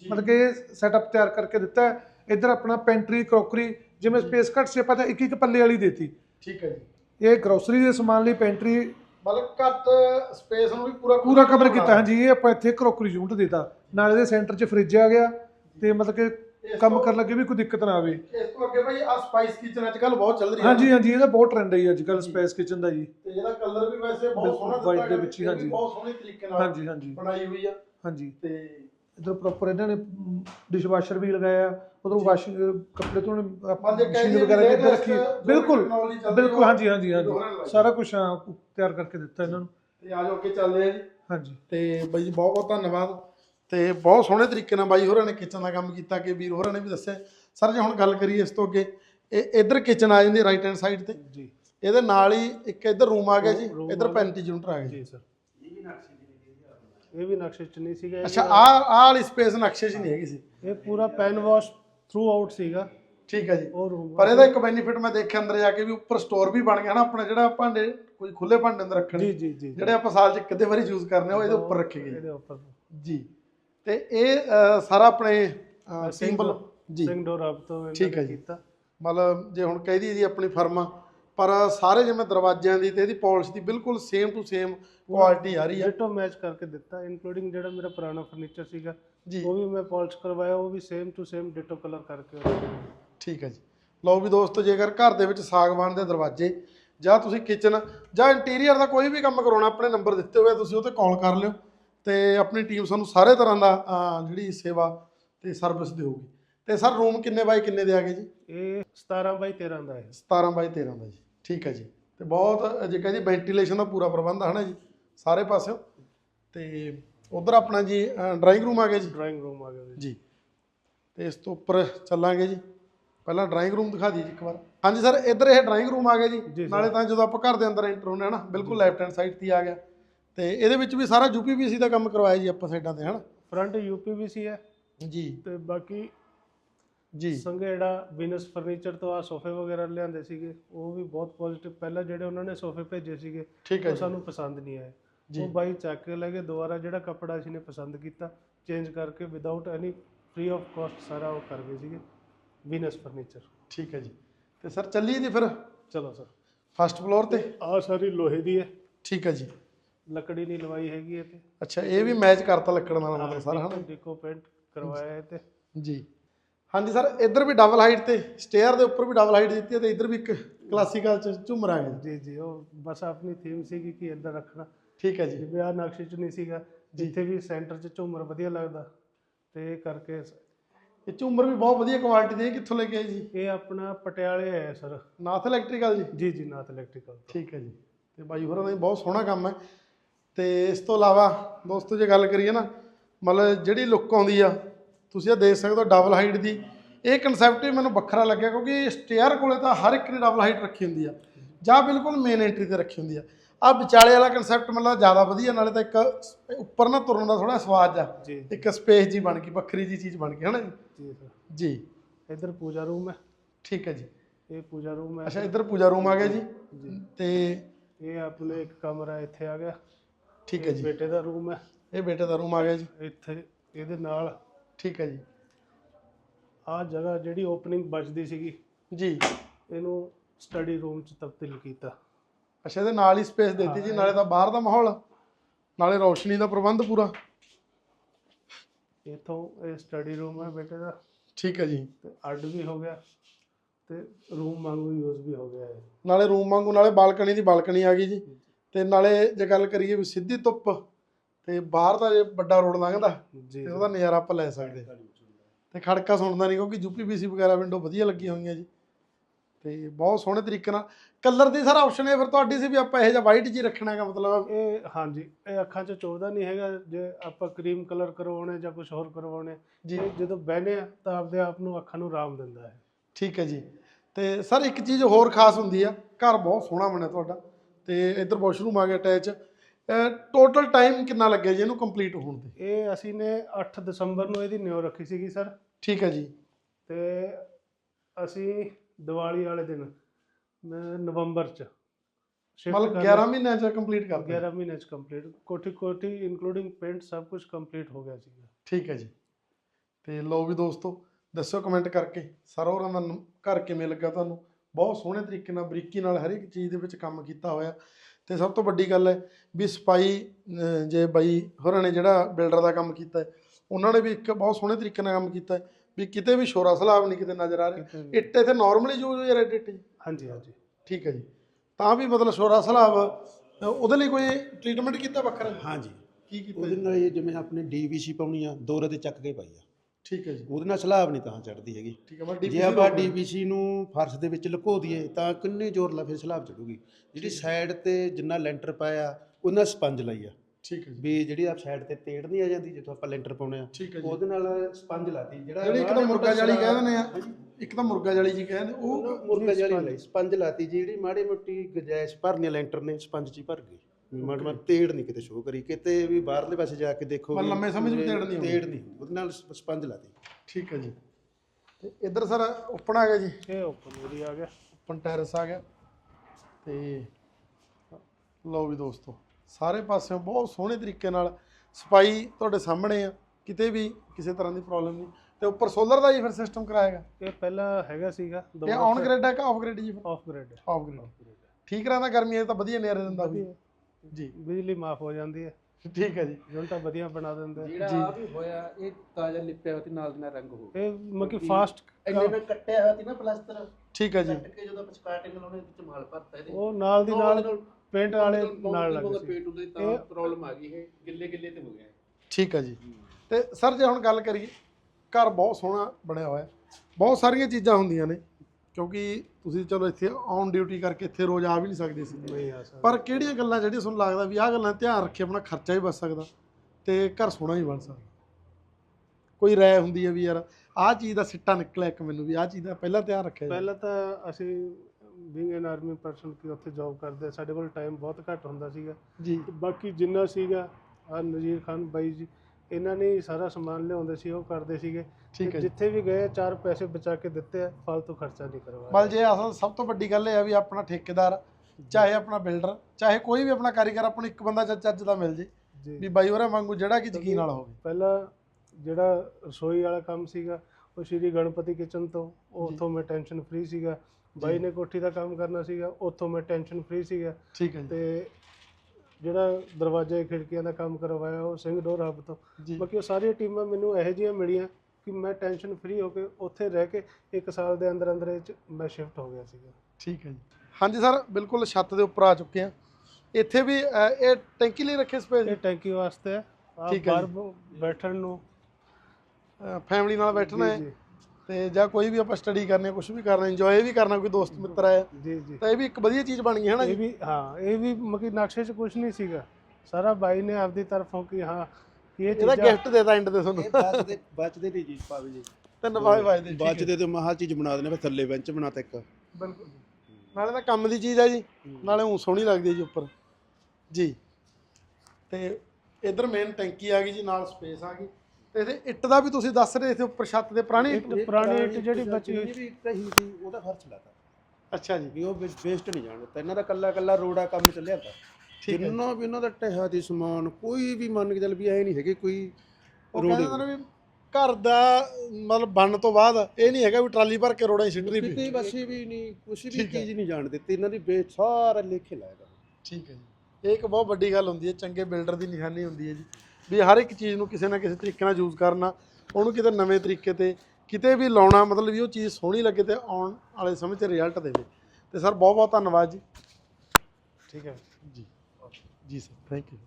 ਜੀ। ਮਤਲਬ ਕਿ ਸੈਟਅਪ ਤਿਆਰ ਕਰਕੇ ਦਿੱਤਾ ਹੈ। ਇੱਧਰ ਆਪਣਾ ਪੈਂਟਰੀ ਕਰੋਕਰੀ ਜਿਵੇਂ ਸਪੇਸ ਘੱਟ ਸੀ ਆਪਾਂ ਤਾਂ ਇੱਕ ਇੱਕ ਪੱਲੇ ਵਾਲੀ ਦੇਤੀ। ਠੀਕ ਹੈ ਜੀ। ਇਹ ਗਰੋਸਰੀ ਦੇ ਸਮਾਨ ਲਈ ਪੈਂਟਰੀ ਮਤਲਬ ਘੱਟ ਸਪੇਸ ਨੂੰ ਵੀ ਪੂਰਾ ਪੂਰਾ ਕਵਰ ਕੀਤਾ। ਹਾਂਜੀ ਇਹ ਆਪਾਂ ਇੱਥੇ ਕਰੋਕਰੀ ਯੂਨਿਟ ਦੇਤਾ। ਨਾਲ ਇਹਦੇ ਸੈਂਟਰ 'ਚ ਫ੍ਰਿਜ ਆ ਗਿਆ। ਤੇ ਮਤਲਬ ਕਿ ਕੰਮ ਕਰਨ ਲੱਗੇ ਵੀ ਕੋਈ ਦਿੱਕਤ ਨਾ ਆਵੇ। ਇਸ ਤੋਂ ਅੱਗੇ ਭਾਈ ਆ ਸਪਾਈਸ ਕਿਚਨ ਅੱਜ ਕੱਲ ਬਹੁਤ ਚੱਲ ਰਹੀ ਹੈ। ਹਾਂਜੀ ਹਾਂਜੀ ਇਹਦਾ ਬਹੁਤ ਟ੍ਰੈਂਡ ਹੈ ਜੀ ਅੱਜ ਕੱਲ ਸਪੇਸ ਕਿਚਨ ਦਾ ਜੀ। ਤੇ ਇਹਦਾ ਕਲਰ ਵੀ ਵੈਸੇ ਬਹੁਤ ਸੋਹਣਾ white ਦਿੱਤਾ ਦੇ ਗਿਆ, ਵਿੱਚ ਹੀ, ਇਹ ਵੀ ਹਾਂਜੀ। ਬਹੁਤ ਸੋਹਣੇ ਤਰੀਕੇ ਨਾਲ ਹਾਂਜੀ ਹਾਂਜੀ। ਬਣਾਈ ਹੋਈ ਆ। ਹਾਂਜੀ। ਤੇ ਇਧਰ ਪ੍ਰੋਪਰ ਇਹਨਾਂ ਨੇ ਡਿਸ਼ਵਾਸ਼ਰ ਵੀ ਲਗਾਇਆ ਉਧਰੋਂ ਵਾਸ਼ਿੰਗ ਕੱਪੜੇ ਧੋਣ ਮਤਲਬ ਮਸ਼ੀਨ ਵਗੈਰਾ ਵੀ ਇੱਧਰ ਰੱਖੀ। ਬਿਲਕੁਲ technology ਚੱਲ ਰਹੀ ਬਿਲਕੁਲ ਹਾਂਜੀ ਹਾਂਜੀ ਹਾਂਜੀ। ਸਾਰਾ ਕੁਝ ਤਿਆਰ ਕਰਕੇ ਦਿੱਤਾ ਇਹਨਾਂ ਨੂੰ। ਤੇ ਆ ਜਾਓ ਅੱਗੇ ਚੱਲਦੇ ਆ ਜੀ। ਹਾਂਜੀ। ਤੇ ਬਾਈ ਜੀ ਬਹੁਤ ਬਹੁਤ ਧੰਨਵਾਦ। ਤੇ ਬਹੁਤ ਸੋਹਣੇ ਤਰੀਕੇ ਨਾਲ ਬਾਈ ਹੋਰਾਂ ਨੇ ਕਿਚਨ ਦਾ ਕੰਮ ਕੀਤਾ ਕਿ ਵੀਰ ਹੋਰਾਂ ਨੇ ਵੀ ਦੱਸਿਆ। ਸਰ ਜੇ ਹੁਣ ਗੱਲ ਕਰੀਏ ਇਸ ਤੋਂ ਅੱਗੇ। ਇਹ ਇਧਰ ਕਿਚਨ ਆ ਜਾਂਦੀ ਰਾਈਟ ਹੈਂਡ ਸਾਈਡ ਤੇ। ਜੀ। ਇਹਦੇ ਨਾਲ ਹੀ ਇੱਕ ਇਧਰ ਰੂਮ ਆ ਗਿਆ ਜੀ ਇਧਰ ਗਿਆ। 35 ਯੂਨਿਟ ਆ ਗਏ ਜੀ। ਸਰ ਇਹ ਵੀ ਨਕਸ਼ੇ ਚ ਨਹੀਂ ਸੀਗਾ। ਇਹ ਅੱਛਾ ਆ ਆ ਵਾਲੀ ਸਪੇਸ ਨਕਸ਼ੇ 'ਚ ਨਹੀਂ ਹੈਗੀ ਸੀ। ਇਹ ਪੂਰਾ ਪੈਨ ਵਾਸ਼ ਥਰੂ ਆਊਟ ਸੀਗਾ। ਠੀਕ ਹੈ ਜੀ। ਪਰ ਇਹਦਾ ਇੱਕ ਬੈਨੀਫਿਟ ਮੈਂ ਦੇਖਿਆ ਅੰਦਰ ਜਾ ਕੇ ਵੀ ਉੱਪਰ ਸਟੋਰ ਵੀ ਬਣ ਗਿਆ ਨਾ ਆਪਣਾ ਜਿਹੜਾ ਭਾਂਡੇ ਕੋਈ ਖੁੱਲੇ ਭਾਂਡੇ ਅੰਦਰ ਰੱਖਣੇ। ਜਿਹੜੇ ਆਪਾਂ ਸਾਲ 'ਚ ਕਿਤੇ ਵਾਰੀ ਯੂਜ਼ ਕਰਨੇ ਉਹ ਇਹਦੇ ਉੱਪਰ ਰੱਖੇ ਗਏ। ਇਹਦੇ ਉੱਪਰ। ਜੀ। ਤੇ ਇਹ ਅ, ਸਾਰਾ ਆਪਣੇ ਸਿੰਬਲ ਜੀ। ਸਿੰਘ ਡੋਰ ਅਪ ਤੋਂ ਇਹਨਾਂ ਠੀਕ ਹੈ ਨੇ ਜੀ। ਕੀਤਾ। ਮਤਲਬ ਜੇ ਹੁਣ ਕਹਿ ਦਈਏ ਜੀ ਆਪਣੀ ਫਰਮ ਆ, ਪਰ ਸਾਰੇ ਜਿਵੇਂ ਦਰਵਾਜ਼ਿਆਂ ਦੀ ਤੇ ਇਹਦੀ ਪਾਲਿਸ਼ ਦੀ ਬਿਲਕੁਲ ਸੇਮ ਟੂ ਸੇਮ ਕੁਆਲਿਟੀ ਆ ਰਹੀ ਆ। ਡਿਟੋ ਮੈਚ ਕਰਕੇ ਦਿੱਤਾ ਇਨਕਲੂਡਿੰਗ ਜਿਹੜਾ ਮੇਰਾ ਪੁਰਾਣਾ ਫਰਨੀਚਰ ਸੀਗਾ ਜੀ। ਉਹ ਵੀ ਮੈਂ ਪਾਲਿਸ਼ ਕਰਵਾਇਆ ਉਹ ਵੀ same to same ditto colour ਕਰਕੇ ਠੀਕ ਹੈ ਜੀ। ਲਓ ਵੀ ਦੋਸਤੋ ਜੇਕਰ ਘਰ ਦੇ ਵਿੱਚ ਸਾਗਵਾਨ ਦੇ ਦਰਵਾਜ਼ੇ ਜਾਂ ਤੁਸੀਂ ਕਿਚਨ ਜਾਂ ਇੰਟੀਰੀਅਰ ਦਾ ਕੋਈ ਵੀ ਕੰਮ ਕਰਾਉਣਾ ਆਪਣੇ ਨੰਬਰ ਦਿੱਤੇ ਹੋਏ ਆ, ਤੁਸੀਂ ਉਹ ਤੇ ਕਾਲ ਕਰ ਲਿਓ। ਤੇ ਆਪਣੀ ਟੀਮ ਸਾਨੂੰ ਸਾਰੇ ਤਰ੍ਹਾਂ ਦਾ ਜਿਹੜੀ ਸੇਵਾ ਤੇ ਸਰਵਿਸ ਦੇਊਗੀ। ਤੇ ਸਰ ਰੂਮ ਕਿੰਨੇ ਬਾਈ ਕਿੰਨੇ ਦੇ ਆਗੇ ਜੀ? ਇਹ 17 ਬਾਈ 13 ਦਾ ਹੈ। 17 ਬਾਈ 13 ਦਾ ਜੀ। ਠੀਕ ਹੈ ਜੀ। ਤੇ ਬਹੁਤ ਜੇ ਕਹਿੰਦੀ ਵੈਂਟੀਲੇਸ਼ਨ ਦਾ ਪੂਰਾ ਪ੍ਰਬੰਧ ਹੈ ਨਾ ਜੀ? ਸਾਰੇ ਪਾਸਿਓਂ। ਤੇ ਉਧਰ ਆਪਣਾ ਜੀ ਡਰਾਇੰਗ ਰੂਮ ਆ ਗਿਆ ਜੀ? ਡਰਾਇੰਗ ਰੂਮ ਆ ਗਿਆ ਜੀ। ਤੇ ਇਸ ਤੋਂ ਉੱਪਰ ਚੱਲਾਂਗੇ ਜੀ। ਪਹਿਲਾਂ ਡਰਾਇੰਗ ਰੂਮ ਦਿਖਾ ਦਈਏ ਜੀ ਇੱਕ ਵਾਰ। ਹਾਂਜੀ ਸਰ ਇੱਧਰ ਇਹ ਡਰਾਇੰਗ ਰੂਮ ਆ ਗਿਆ ਜੀ। ਨਾਲੇ ਤਾਂ ਜਦੋਂ ਆਪਾਂ ਘਰ ਦੇ ਅੰਦਰ ਐਂਟਰ ਹੁੰਦੇ ਹਾਂ ਨਾ ਬਿਲਕੁਲ ਲੈਫਟ ਹੈਂਡ ਸਾਈਡ ਤੇ ਆ ਗਿਆ। ਤੇ ਇਹਦੇ ਵਿੱਚ ਵੀ ਸਾਰਾ ਯੂਪੀਵੀਸੀ ਦਾ ਕੰਮ ਕਰਵਾਇਆ ਜੀ ਆਪਾਂ ਸਾਈਡਾਂ ਤੇ ਹਨਾ? ਫਰੰਟ ਯੂਪੀਵੀਸੀ ਹੈ। ਜੀ। ਤੇ ਬਾਕੀ ਜੀ। ਸੰਗੇ ਜਿਹੜਾ ਵਿਨਸ ਫਰਨੀਚਰ ਤੋਂ ਆ ਸੋਫੇ ਵਗੈਰਾ ਲਿਆਂਦੇ ਸੀਗੇ ਉਹ ਵੀ ਬਹੁਤ ਪੋਜ਼ਿਟਿਵ ਪਹਿਲਾਂ ਜਿਹੜੇ ਉਹਨਾਂ ਨੇ ਸੋਫੇ ਭੇਜੇ ਸੀਗੇ ਉਹ ਸਾਨੂੰ ਪਸੰਦ ਨਹੀਂ ਆਏ। ਉਹ ਬਾਈ ਚੱਕ ਕੇ ਲੈ ਗਏ ਦੁਬਾਰਾ ਜਿਹੜਾ ਕੱਪੜਾ ਅਸੀਂ ਨੇ ਪਸੰਦ ਕੀਤਾ ਚੇਂਜ ਕਰਕੇ without any free of cost ਸਾਰਾ ਉਹ ਕਰ ਗਏ ਸੀਗੇ ਵਿਨਸ ਫਰਨੀਚਰ। ਠੀਕ ਹੈ ਜੀ। ਤੇ ਸਰ ਚੱਲੀਏ ਜੀ ਫਿਰ? ਚਲੋ ਸਰ। ਫਸਟ ਫਲੋਰ ਤੇ? ਆ ਸਾਰੀ ਲੋਹੇ ਦੀ ਹੈ। ਠੀਕ ਹੈ ਜੀ। ਲੱਕੜੀ ਨਹੀਂ ਲਵਾਈ ਹੈਗੀ ਇਹ ਤੇ। ਅੱਛਾ ਇਹ ਵੀ ਮੈਚ ਕਰਤਾ ਲੱਕੜ ਨਾਲ ਮਤਲਬ ਸਾਰਾ ਹਨਾ? ਡਿਕੋ ਪੇਂਟ ਕਰਵਾਇਆ ਹੈ ਤੇ। ਜੀ। ਹਾਂਜੀ ਸਰ ਇੱਧਰ ਵੀ ਡਬਲ ਹਾਈਟ ਤੇ ਸਟੇਅਰ ਦੇ ਉੱਪਰ ਵੀ ਡਬਲ ਹਾਈਟ ਦਿੱਤੀ ਹੈ ਤੇ ਇੱਧਰ ਵੀ ਇੱਕ ਕਲਾਸੀਕਲ ਚ ਝੂਮਰ ਆ ਗਿਆ। ਜੀ ਜੀ ਉਹ ਬਸ ਆਪਣੀ ਥੀਮ ਸੀਗੀ ਕਿ ਇੱਧਰ ਰੱਖਣਾ। ਠੀਕ ਹੈ ਜੀ। ਜਿਵੇਂ ਆ ਨਕਸ਼ੇ 'ਚ ਨਹੀਂ ਸੀਗਾ। ਜਿੱਥੇ ਵੀ ਸੈਂਟਰ 'ਚ ਝੂਮਰ ਵਧੀਆ ਲੱਗਦਾ ਤੇ ਇਹ ਕਰਕੇ ਇਹ ਝੂਮਰ ਵੀ ਬਹੁਤ ਵਧੀਆ ਕੁਆਲਿਟੀ ਦੇ ਕਿੱਥੋਂ ਲੈ ਕੇ ਆਏ ਜੀ? ਇਹ ਆਪਣਾ ਪਟਿਆਲੇ ਹੈ ਸਰ। ਨਾਥ ਇਲੈਕਟ੍ਰੀਕਲ ਜੀ? ਜੀ ਜੀ ਨਾਥ ਇਲੈਕਟ੍ਰੀਕਲ ਠੀਕ ਹੈ ਜੀ। ਤੇ ਬਾਈ ਹੋਰਾਂ ਦਾ ਬਹੁਤ ਸੋਹਣਾ ਕੰਮ ਹੈ। ਤੇ ਇਸ ਤੋਂ ਇਲਾਵਾ ਦੋਸਤੋ ਜੇ ਗੱਲ ਕਰੀਏ ਨਾ ਮਤਲਬ ਜਿਹੜੀ ਲੁੱਕ ਆਉਂਦੀ ਆ ਤੁਸੀਂ ਇਹ ਦੇਖ ਸਕਦੇ ਹੋ ਡਬਲ ਹਾਈਟ ਦੀ। ਇਹ ਕਨਸੈਪਟ ਵੀ ਮੈਨੂੰ ਵੱਖਰਾ ਲੱਗਿਆ ਕਿਉਂਕਿ ਸਟੇਅਰ ਕੋਲੇ ਤਾਂ ਹਰ ਇੱਕ ਨੇ ਡਬਲ ਹਾਈਟ ਰੱਖੀ ਹੁੰਦੀ ਆ ਜਾਂ ਬਿਲਕੁਲ ਮੇਨ ਐਂਟਰੀ ਤੇ ਰੱਖੀ ਹੁੰਦੀ ਆ। ਆ ਵਿਚਾਲੇ ਵਾਲਾ ਕਨਸੈਪਟ ਮਤਲਬ ਜ਼ਿਆਦਾ ਵਧੀਆ ਨਾਲੇ ਤਾਂ ਇੱਕ ਉੱਪਰ ਨਾ ਤੁਰਨ ਦਾ ਥੋੜਾ ਸਵਾਦ ਆ। ਜੀ। ਇੱਕ ਸਪੇਸ ਜੀ ਬਣ ਗਈ ਵੱਖਰੀ ਜੀ ਚੀਜ਼ ਬਣ ਗਈ ਹਨਾ ਜੀ? ਜੀ ਇੱਧਰ ਪੂਜਾ ਰੂਮ ਹੈ। ਠੀਕ ਹੈ ਜੀ। ਇਹ ਪੂਜਾ ਰੂਮ ਹੈ। ਅੱਛਾ ਇੱਧਰ ਪੂਜਾ ਰੂਮ ਆ ਗਿਆ ਜੀ। ਤੇ ਇਹ ਆਪਣੇ ਇੱਕ ਕਮਰਾ ਇੱਥੇ ਆ ਗਿਆ। ਠੀਕ ਹੈ ਜੀ। ਬੇਟੇ ਦਾ ਰੂਮ ਹੈ। ਇਹ ਬੇਟੇ ਦਾ ਰੂਮ ਆ ਗਿਆ ਜੀ। ਇੱਥੇ ਇਹਦੇ ਨਾਲ। ਠੀਕ ਹੈ ਜੀ। ਆਹ ਜਗ੍ਹਾ ਜਿਹੜੀ ਓਪਨਿੰਗ ਬਚਦੀ ਸੀਗੀ ਜੀ। ਇਹਨੂੰ ਸਟੱਡੀ ਰੂਮ 'ਚ ਤਬਦੀਲ ਕੀਤਾ। ਅੱਛਾ ਇਹਦੇ ਨਾਲ ਹੀ ਸਪੇਸ ਦਿੱਤੀ ਜੀ ਨਾਲੇ ਤਾਂ ਬਾਹਰ ਦਾ ਮਾਹੌਲ। ਨਾਲੇ ਰੌਸ਼ਨੀ ਦਾ ਪ੍ਰਬੰਧ ਪੂਰਾ। ਇੱਥੋਂ ਇਹ ਸਟੱਡੀ ਰੂਮ ਹੈ ਬੇਟੇ ਦਾ। ਠੀਕ ਹੈ ਜੀ। ਤੇ ਅੱਡ ਵੀ ਹੋ ਗਿਆ ਤੇ ਰੂਮ ਵਾਂਗੂ ਯੂਜ਼ ਵੀ ਹੋ ਗਿਆ ਇਹ। ਨਾਲੇ ਰੂਮ ਵਾਂਗੂ ਨਾਲੇ ਬਾਲਕਨੀ ਦੀ ਬਾਲਕਨੀ ਆ ਗਈ ਜੀ। ਤੇ ਨਾਲੇ ਜੇ ਗੱਲ ਕਰੀਏ ਵੀ ਸਿੱਧੀ ਧੁੱਪ ਤੇ ਬਾਹਰ ਦਾ ਜੇ ਵੱਡਾ ਰੋਡ ਲੰਘਦਾ ਜੀ ਤੇ ਉਹਦਾ ਨਜ਼ਾਰਾ ਆਪਾਂ ਲੈ ਸਕਦੇ। ਤੇ ਖੜਕਾ ਸੁਣਦਾ ਨਹੀਂ ਕਿਉਂਕਿ ਯੂਪੀਪੀਸੀ ਵਗੈਰਾ ਵਿੰਡੋ ਵਧੀਆ ਲੱਗੀਆਂ ਹੋਈਆਂ ਜੀ। ਤੇ ਬਹੁਤ ਸੋਹਣੇ ਤਰੀਕੇ ਨਾਲ ਕਲਰ ਦੀ ਸਾਰਾ ਆਪਸ਼ਨ ਹੈ ਫਿਰ ਤੁਹਾਡੀ ਸੀ ਵੀ ਆਪਾਂ ਇਹੋ ਜਿਹਾ ਵਾਈਟ ਜੀ ਰੱਖਣਾ ਹੈਗਾ ਮਤਲਬ। ਇਹ ਹਾਂਜੀ ਇਹ ਅੱਖਾਂ 'ਚ ਚੋਦਾ ਨਹੀਂ ਹੈਗਾ ਜੇ ਆਪਾਂ ਕਰੀਮ ਕਲਰ ਕਰਵਾਉਣੇ ਜਾਂ ਕੁਝ ਹੋਰ ਕਰਵਾਉਣੇ ਜੀ। ਜਦੋਂ ਬਹਿਨੇ ਆ ਤਾਂ ਆਪਦੇ ਆਪ ਨੂੰ ਅੱਖਾਂ ਨੂੰ ਆਰਾਮ ਦਿੰਦਾ ਹੈ। ਠੀਕ ਹੈ ਜੀ। ਤੇ ਸਰ ਇੱਕ ਚੀਜ਼ ਹੋਰ ਖਾਸ ਹੁੰਦੀ ਆ ਘਰ ਬਹੁਤ ਸੋਹਣਾ ਬਣਿਆ ਤੁਹਾਡਾ। ਤੇ ਇੱਧਰ ਵਾਸ਼ਰੂਮ ਆ ਗਿਆ ਅਟੈਚ। ਟੋਟਲ ਟਾਈਮ ਕਿੰਨਾ ਲੱਗਿਆ ਜੀ ਇਹਨੂੰ ਕੰਪਲੀਟ ਹੋਣ ਤੇ? ਇਹ ਅਸੀਂ ਨੇ 8 ਦਸੰਬਰ ਨੂੰ ਇਹਦੀ ਨਿਉ ਰੱਖੀ ਸੀਗੀ ਸਰ। ਠੀਕ ਹੈ ਜੀ। ਤੇ ਅਸੀਂ ਦੀਵਾਲੀ ਵਾਲੇ ਦਿਨ ਨਵੰਬਰ 'ਚ ਮਤਲਬ ਕਰ 11 ਮਹੀਨਿਆਂ ਚ ਕੰਪਲੀਟ ਕਰ ਦਿਆ 11 ਮਹੀਨੇ 'ਚ ਕੰਪਲੀਟ ਕੋਠੀ ਕੋਠੀ ਇਨਕਲੂਡਿੰਗ ਪੇਂਟ ਸਭ ਕੁਝ ਕੰਪਲੀਟ ਹੋ ਗਿਆ ਸੀਗਾ। ਠੀਕ ਹੈ ਜੀ। ਤੇ ਲਓ ਵੀ ਦੋਸਤੋ ਦੱਸਿਓ ਕਮੈਂਟ ਕਰਕੇ। ਸਰ ਹੋਰਾਂ ਦਾ ਘਰ ਕਿਵੇਂ ਲੱਗਾ ਤੁਹਾਨੂੰ? ਬਹੁਤ ਸੋਹਣੇ ਤਰੀਕੇ ਨਾਲ ਬਰੀਕੀ ਨਾਲ ਹਰ ਇੱਕ ਚੀਜ਼ ਦੇ ਵਿੱਚ ਕੰਮ ਕੀਤਾ ਹੋਇਆ। ਤੇ ਸਭ ਤੋਂ ਵੱਡੀ ਗੱਲ ਹੈ ਵੀ ਸਪਾਈ ਜੇ ਬਾਈ ਹੋਰਾਂ ਨੇ ਜਿਹੜਾ ਬਿਲਡਰ ਦਾ ਕੰਮ ਕੀਤਾ ਹੈ ਉਹਨਾਂ ਨੇ ਵੀ ਇੱਕ ਬਹੁਤ ਸੋਹਣੇ ਤਰੀਕੇ ਨਾਲ ਕੰਮ ਕੀਤਾ ਹੈ ਵੀ ਕਿਤੇ ਵੀ ਸ਼ੋਰਾ ਸਲਾਬ ਨਹੀਂ ਕਿਤੇ ਨਜ਼ਰ ਆ ਰਿਹਾ। ਇੱਟ ਇੱਥੇ ਨਾਰਮਲੀ ਯੂਜ਼ ਹੋਈ ਰੈਡ ਇੱਟ ਜੀ। ਹਾਂਜੀ ਹਾਂਜੀ। ਠੀਕ ਹੈ ਜੀ। ਤਾਂ ਵੀ ਮਤਲਬ ਸ਼ੋਰਾ ਸਲਾਬ ਉਹਦੇ ਲਈ ਕੋਈ ਟ੍ਰੀਟਮੈਂਟ ਕੀਤਾ ਵੱਖਰਾ? ਹਾਂਜੀ। ਕੀ ਕੀਤਾ ਉਹਦੇ? ਨਾਲ ਜਿਵੇਂ ਆਪਣੇ ਡੀਵੀਸੀ ਪਾਉਣੀ ਆ ਦੋਰੇ ਤੇ ਚੱਕ ਕੇ ਪਾਈ ਆ। ਠੀਕ ਹੈ ਜੀ। ਉਹਦੇ ਨਾਲ ਸਲਾਬ ਨਹੀਂ ਤਾਂ ਚੜਦੀ ਹੈਗੀ। ਠੀਕ ਹੈ ਮੈਂ ਜੇ ਆਪਾਂ। ਡੀਵੀਸੀ ਨੂੰ ਫਰਸ਼ ਦੇ ਵਿੱਚ ਲੁਕੋ ਦਈਏ ਤਾਂ ਕਿੰਨੇ ਜ਼ੋਰ ਲਾ ਫਿਰ ਸਲਾਬ ਚੜੂਗੀ ਜਿਹੜੀ ਸਾਈਡ ਤੇ ਜਿੰਨਾ ਲੈਂਟਰ ਪਾਇਆ ਉਹਨਾਂ ਸਪੰਜ ਲਈ ਆ। ਠੀਕ ਹੈ ਵੀ ਜਿਹੜੀ ਆ ਸਾਈਡ ਤੇ ਤੇੜ ਨਹੀਂ ਆ ਜਾਂਦੀ ਜਦੋਂ ਆਪਾਂ ਲੈਂਟਰ ਪਾਉਣੇ ਆ ਉਹਦੇ ਨਾਲ ਸਪੰਜ ਲਾਤੀ। ਜਿਹੜਾ ਜਿਹੜੀ ਇੱਕ ਤਾਂ ਮੁਰਗਾ ਜਾਲੀ ਕਹਿ ਦਿੰਦੇ ਆ। ਇੱਕ ਤਾਂ ਮੁਰਗਾ ਜਾਲੀ ਜੀ ਕਹਿੰਦੇ ਉਹ ਮੁਰਗਾ ਜਾਲੀ ਲਈ ਸਪੰਜ ਲਾਤੀ। ਜਿਹੜੀ ਮਾੜੀ ਮੋਟੀ ਗੁੰਜਾਇਸ਼ ਭਰਨੀ ਲੈਂਟਰ ਨੇ ਸਪੰਜ ਚ ਭਰ ਗਈ। ਵੀ ਮਾੜਾ ਮਾੜਾ ਤੇੜ ਨਹੀਂ ਕਿਤੇ ਸ਼ੋ ਕਰੀ ਕਿਤੇ ਵੀ ਬਾਹਰਲੇ ਪਾਸੇ ਜਾ ਕੇ ਦੇਖੋ ਪਰ ਲੰਮੇ ਸਮੇਂ 'ਚ ਵੀ ਤੇੜ ਨਹੀਂ ਹੁੰਦੀ। ਤੇੜ ਨਹੀਂ ਉਹਦੇ ਨਾਲ ਸ- ਸਪੰਜ ਲਾਤੀ ਠੀਕ ਹੈ ਜੀ। ਤੇ ਇੱਧਰ ਸਰ ਓਪਨ ਆ ਗਿਆ ਜੀ। ਇਹ ਓਪਨ ਏਰੀਆ ਆ ਗਿਆ। ਓਪਨ ਟੈਰਸ ਆ ਗਿਆ। ਤੇ ਲਓ ਵੀ ਦੋਸਤੋ ਸਾਰੇ ਪਾਸਿਓਂ ਬਹੁਤ ਸੋਹਣੇ ਤਰੀਕੇ ਨਾਲ ਸਫ਼ਾਈ ਤੁਹਾਡੇ ਸਾਹਮਣੇ ਆ। ਕਿਤੇ ਵੀ ਕਿਸੇ ਤਰ੍ਹਾਂ ਦੀ ਪ੍ਰੋਬਲਮ ਨਹੀਂ। ਤੇ ਉੱਪਰ ਸੋਲਰ ਦਾ ਹੀ ਫਿਰ ਸਿਸਟਮ ਕਰਾਏਗਾ। ਇਹ ਪਹਿਲਾਂ ਹੈਗਾ ਸੀਗਾ। ਇਹ ਔਨ ਗ੍ਰਿਡ ਹੈ ਕਿ ਆਫ ਗ੍ਰਿਡ ਜੀ ਆਫ ਗ੍ਰਿਡ ਆਫ ਗ੍ਰਿਡ ਠੀਕ ਰਹਿੰਦਾ ਗਰਮੀਆਂ 'ਚ ਤਾਂ ਵਧੀਆ ਨਜ਼ਾਰੇ ਦਿੰਦਾ ਵੀ ਜੀ। ਬਿਜਲੀ ਮਾਫ ਹੋ ਜਾਂਦੀ ਹੈ। ਠੀਕ ਹੈ ਜੀ। ਯੂਨਿਟਾਂ ਵਧੀਆ ਬਣਾ ਦਿੰਦੇ ਆ। ਜਿਹੜਾ ਆ ਵੀ ਹੋਇਆ ਇਹ ਤਾਜ਼ਾ ਲਿਪਿਆ ਹੋਇਆ ਤੇ ਨਾਲ ਦੀ ਨਾਲ ਰੰਗ ਹੋ ਗਿਆ ਇਹ ਮਤਲਬ ਕਿ ਫਾਸਟ ਇੰਨੇ ਨਾਲ ਕੱਟਿਆ ਹੋਇਆ ਸੀ ਨਾ ਪਲਾਸਟਰ ਠੀਕ ਹੈ ਜੀ। ਕੱਟ ਕੇ ਜਦੋਂ ਆਪਾਂ ਸਕਾਰਟਿੰਗ ਲਾਉਣੇ ਵਿੱਚ ਮਾਲ ਭਰਤਾ ਇਹਦੇ। ਉਹ ਨਾਲ ਦੀ ਨਾਲ ਪੇਂਟ ਵਾਲੇ ਨਾਲ ਲੱਗ ਸੀ। ਪੇਟ ਉਹਦੇ ਤਾਂ ਪ੍ਰੋਬਲਮ ਆ ਗਈ ਇਹ। ਗਿੱਲੇ ਗਿੱਲੇ ਤੇ ਹੋ ਗਿਆ ਠੀਕ ਹੈ ਜੀ। ਤੇ ਸਰ ਜੇ ਹੁਣ ਗੱਲ ਕਰੀਏ ਘਰ ਬਹੁਤ ਸੋਹਣਾ ਬਣਿਆ ਹੋਇਆ। ਹੈ ਬਹੁਤ ਸਾਰੀਆਂ ਚੀਜ਼ਾਂ ਹੁੰਦੀਆਂ ਨੇ। ਕਿਉਂਕਿ ਤੁਸੀਂ ਚਲੋ ਇੱਥੇ ਔਨ ਡਿਊਟੀ ਕਰਕੇ ਇੱਥੇ ਰੋਜ਼ ਆ ਵੀ ਨਹੀਂ ਸਕਦੇ ਸੀ। ਨਹੀਂ ਆ ਸਕਦਾ। ਪਰ ਕਿਹੜੀਆਂ ਗੱਲਾਂ ਜਿਹੜੀਆਂ ਤੁਹਾਨੂੰ ਲੱਗਦਾ ਵੀ ਆਹ ਗੱਲਾਂ ਧਿਆਨ ਰੱਖੇ ਆਪਣਾ ਖਰਚਾ ਵੀ ਬਚ ਸਕਦਾ ਤੇ ਘਰ ਸੋਹਣਾ ਵੀ ਬਣ ਸਕਦਾ। ਕੋਈ ਰਾਏ ਹੁੰਦੀ ਹੈ ਵੀ ਯਾਰ ਆਹ ਚੀਜ਼ ਦਾ ਸਿੱਟਾ ਨਿਕਲਿਆ ਇੱਕ ਮੈਨੂੰ ਵੀ ਆਹ ਚੀਜ਼ ਦਾ ਪਹਿਲਾਂ ਧਿਆਨ ਰੱਖਿਆ ਜਾਵੇ। ਪਹਿਲਾਂ ਤਾਂ ਅਸੀਂ ਬੀਇੰਗ ਐਨ ਆਰਮੀ ਪਰਸਨ ਕਿ ਉੱਥੇ ਜੌਬ ਕਰਦੇ ਸਾਡੇ ਕੋਲ ਟਾਈਮ ਬਹੁਤ ਘੱਟ ਹੁੰਦਾ ਸੀਗਾ। ਜੀ। ਬਾਕੀ ਜਿੰਨਾ ਸੀਗਾ ਆ ਨਜ਼ੀਰ ਖਾਨ ਬਾਈ ਜੀ ਇਹਨਾਂ ਨੇ ਹੀ ਸਾਰਾ ਸਮਾਨ ਲਿਆਉਂਦੇ ਸੀ ਉਹ ਕਰਦੇ ਸੀਗੇ। ਠੀਕ ਹੈ ਜੀ। ਜਿੱਥੇ ਵੀ ਗਏ ਚਾਰ ਪੈਸੇ ਬਚਾ ਕੇ ਦਿੱਤੇ ਆ ਫालतू ਖਰਚਾ ਨਹੀਂ ਕਰਵਾਇਆ। ਮਲ ਜੇ ਅਸਲ ਸਭ ਤੋਂ ਵੱਡੀ ਗੱਲ ਇਹ ਆ ਵੀ ਆਪਣਾ ਠੇਕੇਦਾਰ ਚਾਹੇ ਆਪਣਾ ਬਿਲਡਰ ਚਾਹੇ ਕੋਈ ਵੀ ਆਪਣਾ ਕਾਰੀਗਰ ਆਪਾਂ ਨੂੰ ਇੱਕ ਬੰਦਾ ਚੱਜ ਚੱਜ ਦਾ ਮਿਲ ਜੇ। ਜੀ। ਵੀ ਬਾਈ ਹੋਰਾਂ ਵਾਂਗੂ ਜਿਹੜਾ ਕਿ ਯਕੀਨ ਵਾਲਾ ਹੋਵੇ। ਪਹਿਲਾਂ ਜਿਹੜਾ ਰਸੋਈ ਵਾਲਾ ਕੰਮ ਸੀਗਾ ਉਹ ਸ਼੍ਰੀ ਗਣਪਤੀ ਕਿਚਨ ਤੋਂ ਉਹ ਜੀ। ਉੱਥੋਂ ਮੈਂ ਟੈਨਸ਼ਨ ਫ੍ਰੀ ਸੀਗਾ। ਬਾਈ ਨੇ ਕੋਠੀ ਦਾ ਕੰਮ ਕਰਨਾ ਸੀਗਾ ਉੱਥੋਂ ਮੈਂ ਟੈਨਸ਼ਨ ਫ੍ਰੀ ਸੀਗਾ। ਠੀਕ ਹੈ ਜੀ। ਤੇ ਜਿਹੜਾ ਦਰਵਾਜ਼ੇ ਖਿੜਕੀਆਂ ਦਾ ਕੰਮ ਕਰਵਾਇਆ ਉਹ ਸਿੰਘ ਡੋਰ ਹੱਬ ਤੋਂ। ਜੀ। ਬਾਕੀ ਉਹ ਸਾਰੀਆਂ ਟੀਮਾਂ ਮੈਨੂੰ ਇਹੋ ਜਿਹੀਆਂ ਮਿਲੀਆਂ ਕਿ ਮੈਂ ਟੈਨਸ਼ਨ ਫ੍ਰੀ ਹੋ ਕੇ ਉੱਥੇ ਰਹਿ ਕੇ ਇੱਕ ਸਾਲ ਦੇ ਅੰਦਰ ਅੰਦਰ ਇਹ 'ਚ ਮੈਂ ਸ਼ਿਫਟ ਹੋ ਗਿਆ ਸੀਗਾ। ਠੀਕ ਹੈ ਜੀ। ਹਾਂਜੀ ਸਰ ਬਿਲਕੁਲ ਛੱਤ ਦੇ ਉੱਪਰ ਆ ਚੁੱਕੇ ਆ ਇੱਥੇ ਵੀ ਅ, ਇਹ ਟੈਂਕੀ ਲਈ ਰੱਖੇ ਇਹ ਸਪੇਸ ਟੈਂਕੀ ਵਾਸਤੇ ਹੈ ਆਪ ਠੀਕ ਹੈ ਬਾਹਰ ਜੀ। ਬੈਠਣ ਨੂੰ। ਫੈਮਿਲੀ ਨਾਲ ਬੈਠਣਾ ਹੈ। ਜੀ। ਤੇ ਜਾਂ ਕੋਈ ਵੀ ਆਪਾਂ ਸਟੱਡੀ ਕਰਨੀ ਕੁਝ ਵੀ ਕਰਨਾ ਇੰਜੋਏ ਵੀ ਕਰਨਾ ਕੋਈ ਦੋਸਤ ਮਿੱਤਰ ਆਇਆ ਜੀ ਜੀ। ਤਾਂ ਇਹ ਵੀ ਇੱਕ ਵਧੀਆ ਚੀਜ਼ ਬਣ ਗਈ ਹੈ ਨਾ ਇਹ ਜੀ? ਵੀ ਹਾਂ ਇਹ ਵੀ ਮਗੀ ਨਕਸ਼ੇ 'ਚ ਕੁਝ ਨਹੀਂ ਸੀਗਾ। ਸਾਰਾ ਬਾਈ ਨੇ ਆਪਦੀ ਤਰਫੋਂ ਕਿ ਹਾਂ ਕਿ ਇਹ ਇਹਦਾ ਚੀਜ਼ਾਂ ਗਿਫਟ ਦੇਤਾ ਐਂਡ ਤੇ ਤੁਹਾਨੂੰ। ਇਹ ਬਚਦੇ ਬਚਦੇ ਨਹੀਂ ਜੀ ਪਾਵੇ ਜੀ। ਤਿੰਨ ਵਾਏ ਵਾਏ ਦੇ ਬਚਦੇ ਤੇ ਮਹਾ ਚੀਜ਼ ਬਣਾ ਦੇਣੇ ਫਿਰ ਥੱਲੇ ਬੈਂਚ ਬਣਾਤਾ ਇੱਕ। ਬਿਲਕੁਲ ਜੀ। ਨਾਲੇ ਤਾਂ ਕੰਮ ਦੀ ਚੀਜ਼ ਹੈ ਜੀ ਨਾਲੇ ਉਹ ਸੋਹਣੀ ਲੱਗਦੀ ਹੈ ਜੀ ਉੱਪਰ। ਜੀ। ਤੇ ਇਧਰ ਮੇਨ ਟੈਂਕੀ ਆ ਗਈ ਜੀ ਨਾਲ ਸਪੇਸ ਆ ਗਈ। ਤੇ ਇਹਦੇ ਇੱਟ ਦਾ ਵੀ ਤੁਸੀਂ ਦੱਸ ਰਹੇ ਸੀ ਉੱਪਰ ਛੱਤ ਦੇ ਪੁਰਾਣੀ ਇੱਟ ਇੱਟ। ਪੁਰਾਣੀ ਇੱਟ ਜਿਹੜੀ ਬਚੀ ਹੋਈ ਵੀ ਕਹੀ ਸੀ ਉਹਦਾ ਫਰਸ਼ ਲਾਤਾ। ਅੱਛਾ ਜੀ। ਵੀ ਉਹ ਵੇਸਟ ਨਹੀਂ ਜਾਣ ਦਿੱਤਾ। ਇਹਨਾਂ ਦਾ ਕੱਲਾ ਕੱਲਾ ਰੋੜਾ ਕੰਮ ਚੱਲਿਆ ਤਾਂ। ਹੈ ਜਿੰਨਾ ਵੀ ਇਹਨਾਂ ਦਾ ਟਹਿਆ ਦੀ ਸਮਾਨ ਕੋਈ ਵੀ ਮੰਨ ਕੇ ਚੱਲ ਵੀ ਐ ਨਹੀਂ ਹੈਗੇ ਕੋਈ ਉਹ ਰੋੜੇ ਵੀ ਘਰ ਦਾ ਮਤਲਬ ਬਣਨ ਤੋਂ ਬਾਅਦ ਇਹ ਨਹੀਂ ਹੈਗਾ ਵੀ ਟਰਾਲੀ ਭਰ ਕੇ ਰੋੜਾ ਹੀ ਸਿੱਟਣੀ ਕਿਤੇ ਪਈ ਵਸੀ ਵੀ ਨਹੀਂ ਕੁਛ ਵੀ ਹੈ। ਚੀਜ਼ ਨਹੀਂ ਜਾਣ ਦਿੱਤੀ। ਇਹਨਾਂ ਦੀ ਬੇ ਸਾਰਾ ਲੇਖੇ ਲਾਇਆ ਠੀਕ ਹੈ ਜੀ। ਇਹ ਇੱਕ ਬਹੁਤ ਵੱਡੀ ਗੱਲ ਹੁੰਦੀ ਹੈ ਚੰਗੇ ਬਿਲਡਰ ਦੀ ਨਿਸ਼ਾਨੀ ਹੁੰਦੀ ਹੈ ਜੀ। ਵੀ ਹਰ ਇੱਕ ਚੀਜ਼ ਨੂੰ ਕਿਸੇ ਨਾ ਕਿਸੇ ਤਰੀਕੇ ਨਾਲ ਯੂਜ਼ ਕਰਨਾ, ਉਹਨੂੰ ਕਿਤੇ ਨਵੇਂ ਤਰੀਕੇ ਤੇ ਕਿਤੇ ਵੀ ਲਾਉਣਾ, ਮਤਲਬ ਵੀ ਉਹ ਚੀਜ਼ ਸੋਹਣੀ ਲੱਗੇ ਤੇ ਆਉਣ ਵਾਲੇ ਸਮੇਂ 'ਚ ਰਿਜ਼ਲਟ ਦੇਵੇ ਤੇ ਸਰ ਬਹੁਤ ਬਹੁਤ ਧੰਨਵਾਦ ਜੀ। ਠੀਕ ਹੈ? ਜੀ। ਜੀ ਸਰ ਥੈਂਕ ਯੂ